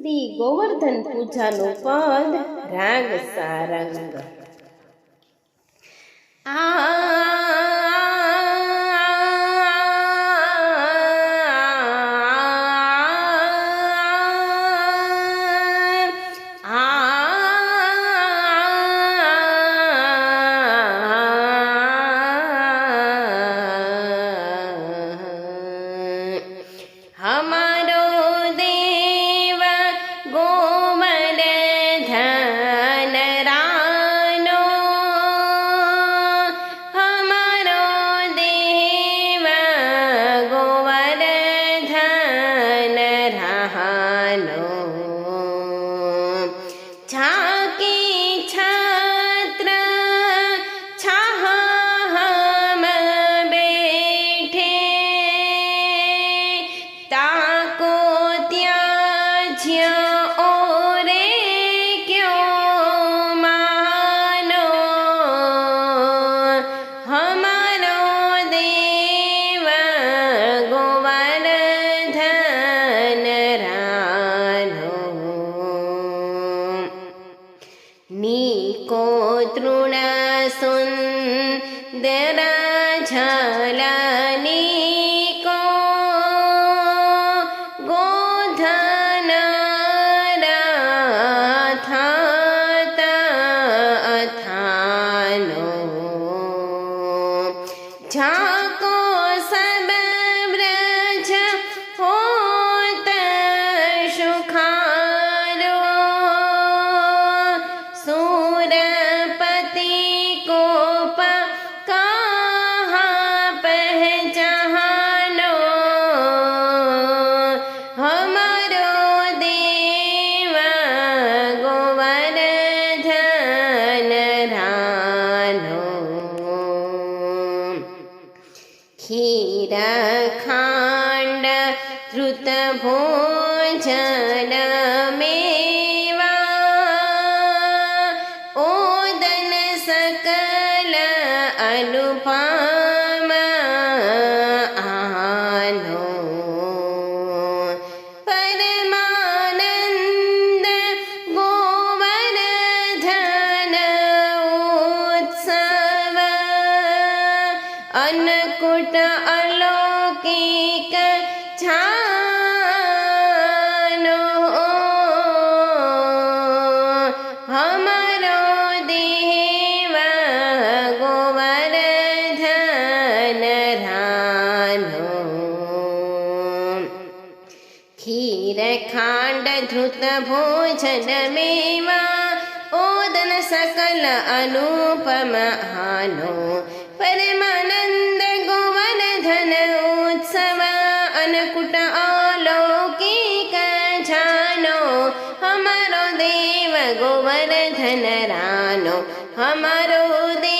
શ્રી ગોવર્ધન પૂજાનો પદ રાગ સારંગ હમ દરા ઝાલાની કો ગોધનારા થાતા અથાનો ઝાકો સબ્રજ હોત સુખારો સુરા ખીર ખાંડ ધૃત ભોજન મેવા. ઓદન સકલ અનુપા અન્નકૂટ અલૌકિક છાનો હમરો દેવા ગોવર્ધન રાનો. ખીર ખાંડ ધૃત ભોજન મેવા, ઓદન સકલ અનુપમ હાનો. પરમા અનકુટ અલૌકિક જાનો હમારો દેવ ગોવર્ધન રાનો હમારો દેવ